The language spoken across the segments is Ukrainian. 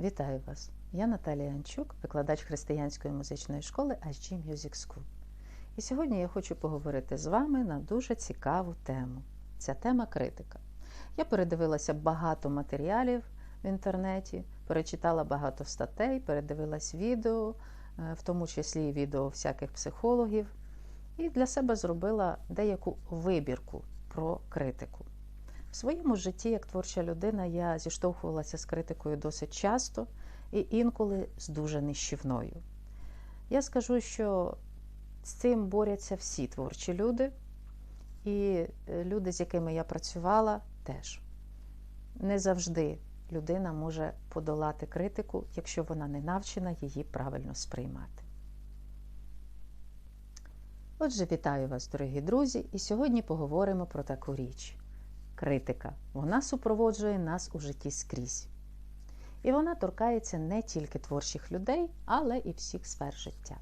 Вітаю вас! Я Наталія Анчук, викладач християнської музичної школи HG Music School. І сьогодні я хочу поговорити з вами на дуже цікаву тему. Ця тема критика. Я передивилася багато матеріалів в інтернеті, перечитала багато статей, передивилась відео, е, в тому числі відео всяких психологів, і для себе зробила деяку вибірку про критику. В своєму житті, як творча людина, я зіштовхувалася з критикою досить часто і інколи з дуже нищівною. Я скажу, що з цим борються всі творчі люди, і е, люди, з якими я працювала, теж. Не завжди людина може подолати критику, якщо вона не навчена її правильно сприймати. Отже, вітаю вас, дорогі друзі, і сьогодні поговоримо про таку річ критика. Вона супроводжує нас у житті скрізь. І вона торкається не тільки творчих людей, але і всіх сфер життя.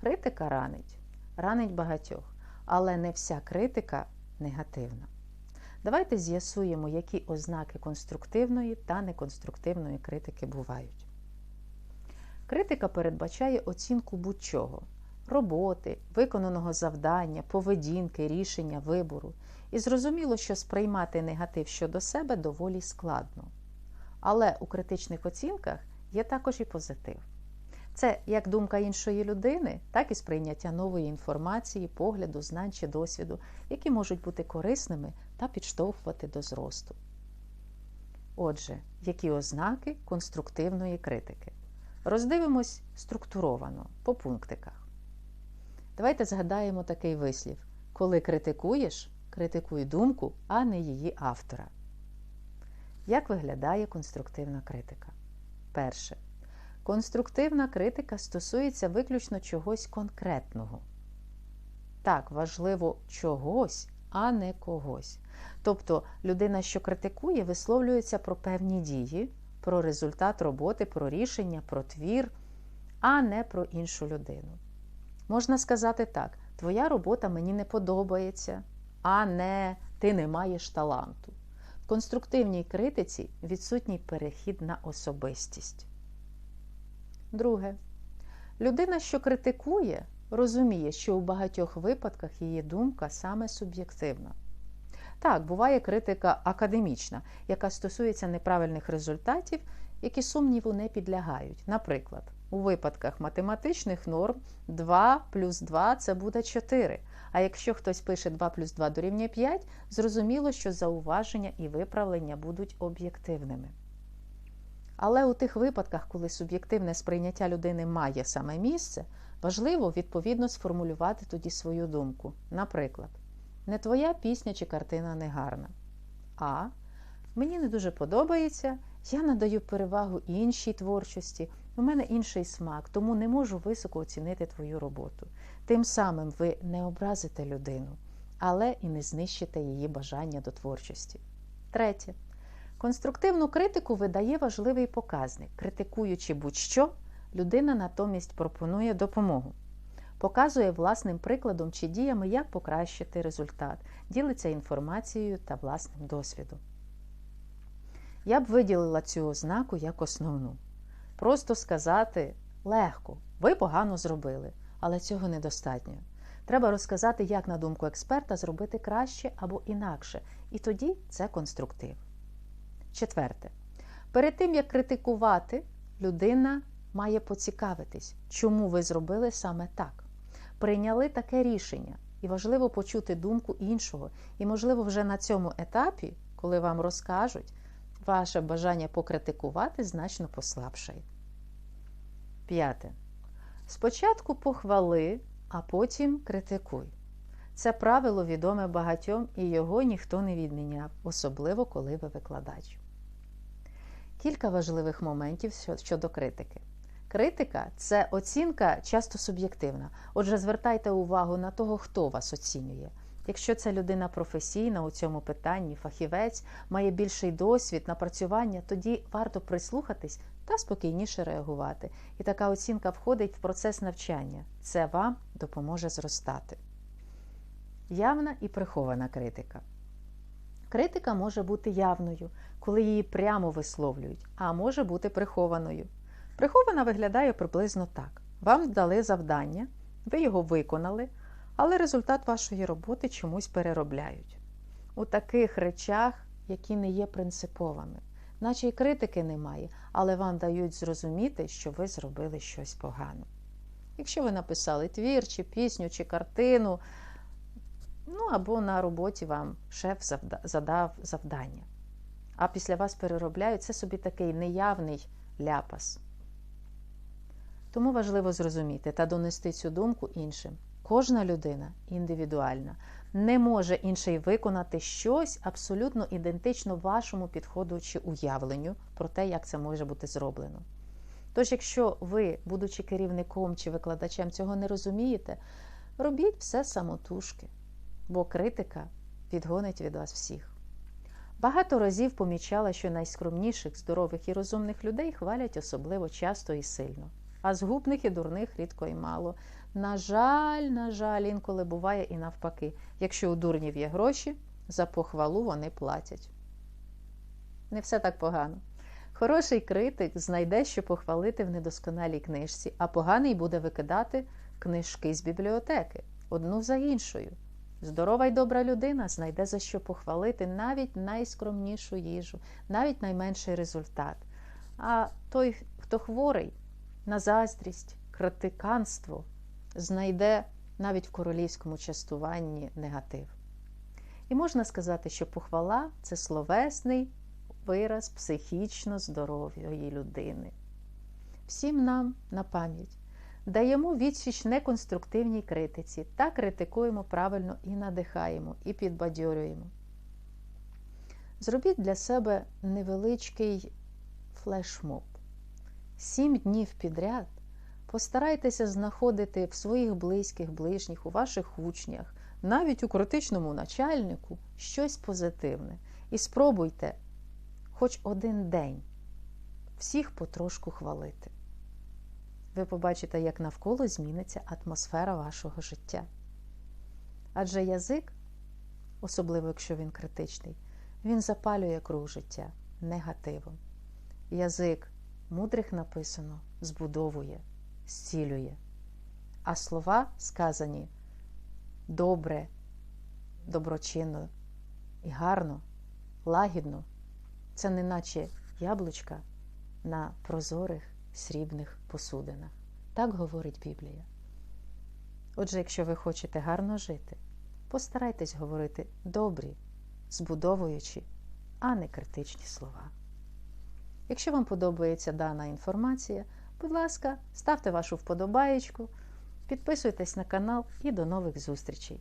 Критика ранить, ранить багатьох, але не вся критика негативна. Давайте з'ясуємо, які ознаки конструктивної та неконструктивної критики бувають. Критика передбачає оцінку будь-чого роботи, виконаного завдання, поведінки, рішення, вибору. І зрозуміло, що сприймати негатив щодо себе доволі складно. Але у критичних оцінках є також і позитив. Це як думка іншої людини, так і сприйняття нової інформації, погляду, знань чи досвіду, які можуть бути корисними та підштовхувати до зросту. Отже, які ознаки конструктивної критики? Роздивимось структуровано по пунктиках. Давайте згадаємо такий вислів: коли критикуєш, критикуй думку, а не її автора. Як виглядає конструктивна критика? Перше. Конструктивна критика стосується виключно чогось конкретного. Так, важливо чогось, а не когось. Тобто людина, що критикує, висловлюється про певні дії, про результат роботи, про рішення, про твір, а не про іншу людину. Можна сказати так: твоя робота мені не подобається, а не ти не маєш таланту. В конструктивній критиці відсутній перехід на особистість. Друге. Людина, що критикує, розуміє, що у багатьох випадках її думка саме суб'єктивна. Так, буває критика академічна, яка стосується неправильних результатів, які сумніву не підлягають. Наприклад, у випадках математичних норм 2 плюс 2 це буде 4. А якщо хтось пише 2 плюс 2 дорівнює 5, зрозуміло, що зауваження і виправлення будуть об'єктивними. Але у тих випадках, коли суб'єктивне сприйняття людини має саме місце, важливо відповідно сформулювати тоді свою думку. Наприклад, не твоя пісня чи картина не гарна. А мені не дуже подобається, я надаю перевагу іншій творчості, у мене інший смак, тому не можу високо оцінити твою роботу. Тим самим ви не образите людину, але і не знищите її бажання до творчості. Третє. Конструктивну критику видає важливий показник. Критикуючи будь-що, людина натомість пропонує допомогу. Показує власним прикладом чи діями, як покращити результат, ділиться інформацією та власним досвідом. Я б виділила цю ознаку як основну. Просто сказати легко, ви погано зробили, але цього недостатньо. Треба розказати, як, на думку експерта, зробити краще або інакше, і тоді це конструктив. Четверте. Перед тим, як критикувати, людина має поцікавитись, чому ви зробили саме так. Прийняли таке рішення, і важливо почути думку іншого. І, можливо, вже на цьому етапі, коли вам розкажуть, ваше бажання покритикувати значно послабшає. П'яте. Спочатку похвали, а потім критикуй. Це правило відоме багатьом і його ніхто не відміняв, особливо коли ви викладач. Кілька важливих моментів щодо критики. Критика це оцінка часто суб'єктивна. Отже, звертайте увагу на того, хто вас оцінює. Якщо ця людина професійна у цьому питанні, фахівець, має більший досвід, напрацювання, тоді варто прислухатись та спокійніше реагувати. І така оцінка входить в процес навчання. Це вам допоможе зростати. Явна і прихована критика. Критика може бути явною, коли її прямо висловлюють, а може бути прихованою. Прихована виглядає приблизно так: вам дали завдання, ви його виконали, але результат вашої роботи чомусь переробляють. У таких речах, які не є принциповими, наче й критики немає, але вам дають зрозуміти, що ви зробили щось погано. Якщо ви написали твір, чи пісню, чи картину, ну або на роботі вам шеф задав завдання, а після вас переробляють, це собі такий неявний ляпас. Тому важливо зрозуміти та донести цю думку іншим. Кожна людина індивідуальна, не може інший виконати щось абсолютно ідентично вашому підходу чи уявленню про те, як це може бути зроблено. Тож, якщо ви, будучи керівником чи викладачем, цього не розумієте, робіть все самотужки, бо критика відгонить від вас всіх. Багато разів помічала, що найскромніших, здорових і розумних людей хвалять особливо часто і сильно, а згубних і дурних рідко і мало. На жаль, на жаль, інколи буває і навпаки. Якщо у дурнів є гроші, за похвалу вони платять. Не все так погано. Хороший критик знайде, що похвалити в недосконалій книжці, а поганий буде викидати книжки з бібліотеки одну за іншою. Здорова й добра людина знайде за що похвалити навіть найскромнішу їжу, навіть найменший результат. А той, хто хворий на заздрість, критиканство, знайде навіть в королівському частуванні негатив. І можна сказати, що похвала це словесний вираз психічно здорової людини. Всім нам на пам'ять даємо відсіч неконструктивній критиці та критикуємо правильно і надихаємо, і підбадьорюємо. Зробіть для себе невеличкий флешмоб. Сім днів підряд постарайтеся знаходити в своїх близьких, ближніх, у ваших учнях, навіть у критичному начальнику щось позитивне. І спробуйте хоч один день всіх потрошку хвалити. Ви побачите, як навколо зміниться атмосфера вашого життя. Адже язик, особливо якщо він критичний, він запалює круг життя негативом. Язик мудрих написано збудовує, зцілює. А слова сказані добре, доброчинно і гарно, лагідно це неначе яблучка на прозорих срібних посудинах. Так говорить Біблія. Отже, якщо ви хочете гарно жити, постарайтесь говорити добрі, збудовуючи, а не критичні слова. Якщо вам подобається дана інформація, будь ласка, ставте вашу вподобаєчку, підписуйтесь на канал і до нових зустрічей!